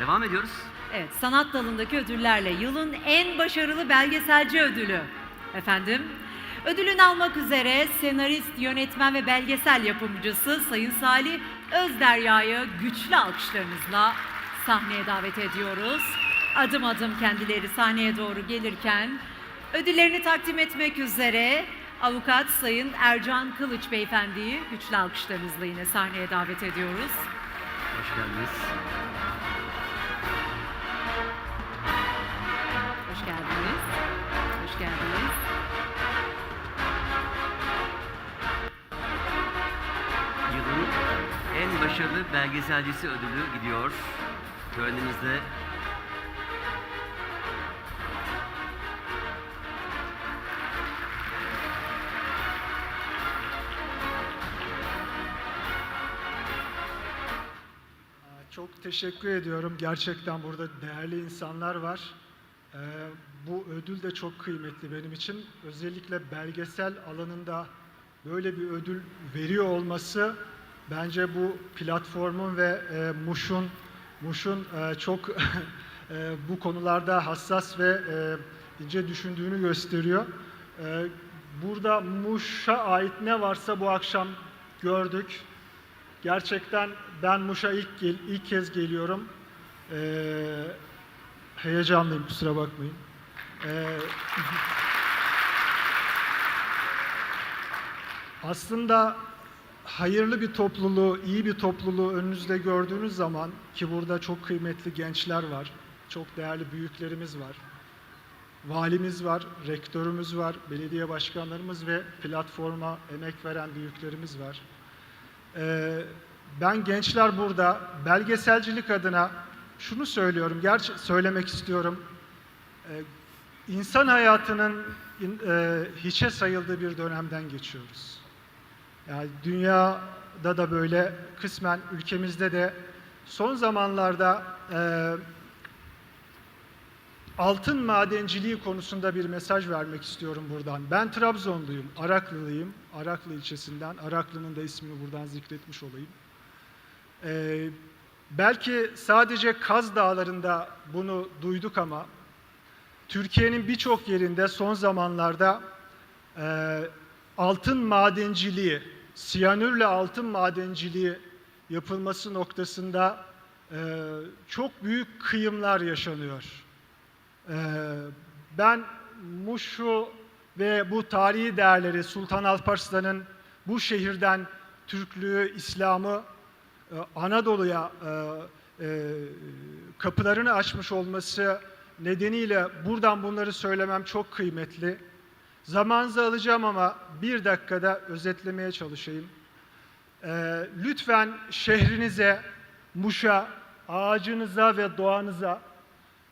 Devam ediyoruz. Evet, sanat dalındaki ödüllerle yılın en başarılı belgeselci ödülü. Efendim, ödülünü almak üzere senarist, yönetmen ve belgesel yapımcısı Sayın Salih Özderya'yı güçlü alkışlarınızla sahneye davet ediyoruz. Adım adım kendileri sahneye doğru gelirken ödüllerini takdim etmek üzere avukat Sayın Ercan Kılıç Beyefendi'yi güçlü alkışlarınızla yine sahneye davet ediyoruz. Hoş geldiniz. Geldiniz. Hoş geldiniz. Yılın en başarılı belgeselcisi ödülü gidiyor. Törenimizde Çok teşekkür ediyorum. Gerçekten burada değerli insanlar var. Ee, bu ödül de çok kıymetli benim için. Özellikle belgesel alanında böyle bir ödül veriyor olması bence bu platformun ve e, Muş'un Muş'un e, çok e, bu konularda hassas ve e, ince düşündüğünü gösteriyor. E, burada Muş'a ait ne varsa bu akşam gördük. Gerçekten ben Muş'a ilk ilk kez geliyorum. Ee, heyecanlıyım kusura bakmayın. Ee, aslında hayırlı bir topluluğu, iyi bir topluluğu önünüzde gördüğünüz zaman ki burada çok kıymetli gençler var, çok değerli büyüklerimiz var, valimiz var, rektörümüz var, belediye başkanlarımız ve platforma emek veren büyüklerimiz var. Ee, ben gençler burada belgeselcilik adına şunu söylüyorum, gerçi söylemek istiyorum. Ee, insan hayatının e, hiçe sayıldığı bir dönemden geçiyoruz. Yani dünyada da böyle, kısmen ülkemizde de son zamanlarda e, altın madenciliği konusunda bir mesaj vermek istiyorum buradan. Ben Trabzonluyum, Araklılıyım. Araklı ilçesinden. Araklı'nın da ismini buradan zikretmiş olayım. Ee, belki sadece Kaz Dağları'nda bunu duyduk ama Türkiye'nin birçok yerinde son zamanlarda e, altın madenciliği, siyanürle altın madenciliği yapılması noktasında e, çok büyük kıyımlar yaşanıyor. Ee, ben Muş'u ve bu tarihi değerleri Sultan Alparslan'ın bu şehirden Türklüğü, İslam'ı e, Anadolu'ya e, e, kapılarını açmış olması nedeniyle buradan bunları söylemem çok kıymetli. Zamanınızı alacağım ama bir dakikada özetlemeye çalışayım. Ee, lütfen şehrinize, Muş'a, ağacınıza ve doğanıza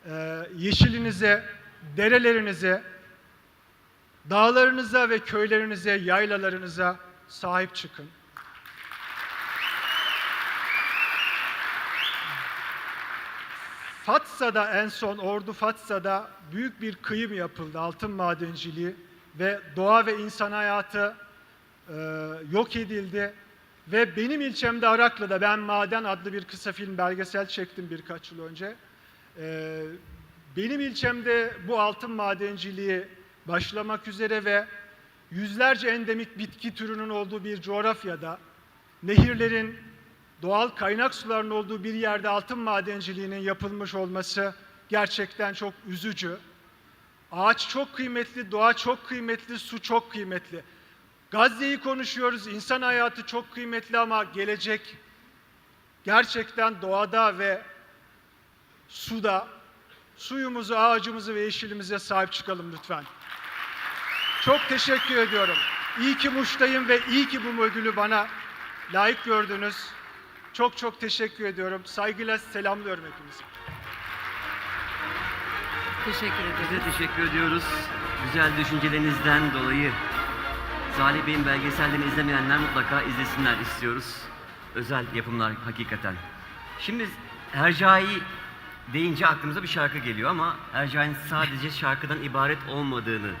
e, yeşilinize, derelerinize, dağlarınıza ve köylerinize, yaylalarınıza sahip çıkın. Fatsa'da en son Ordu Fatsa'da büyük bir kıyım yapıldı altın madenciliği ve doğa ve insan hayatı e, yok edildi ve benim ilçemde Araklı'da ben Maden adlı bir kısa film belgesel çektim birkaç yıl önce. Ee, benim ilçemde bu altın madenciliği başlamak üzere ve yüzlerce endemik bitki türünün olduğu bir coğrafyada nehirlerin, doğal kaynak sularının olduğu bir yerde altın madenciliğinin yapılmış olması gerçekten çok üzücü. Ağaç çok kıymetli, doğa çok kıymetli, su çok kıymetli. Gazze'yi konuşuyoruz, insan hayatı çok kıymetli ama gelecek gerçekten doğada ve suda suyumuzu, ağacımızı ve yeşilimize sahip çıkalım lütfen. Çok teşekkür ediyorum. İyi ki Muş'tayım ve iyi ki bu ödülü bana layık gördünüz. Çok çok teşekkür ediyorum. Saygıyla selamlıyorum hepinizi. Teşekkür ederim. Size teşekkür ediyoruz. Güzel düşüncelerinizden dolayı. Salih Bey'in belgesellerini izlemeyenler mutlaka izlesinler istiyoruz. Özel yapımlar hakikaten. Şimdi Hercai deyince aklımıza bir şarkı geliyor ama Hercai'nin sadece şarkıdan ibaret olmadığını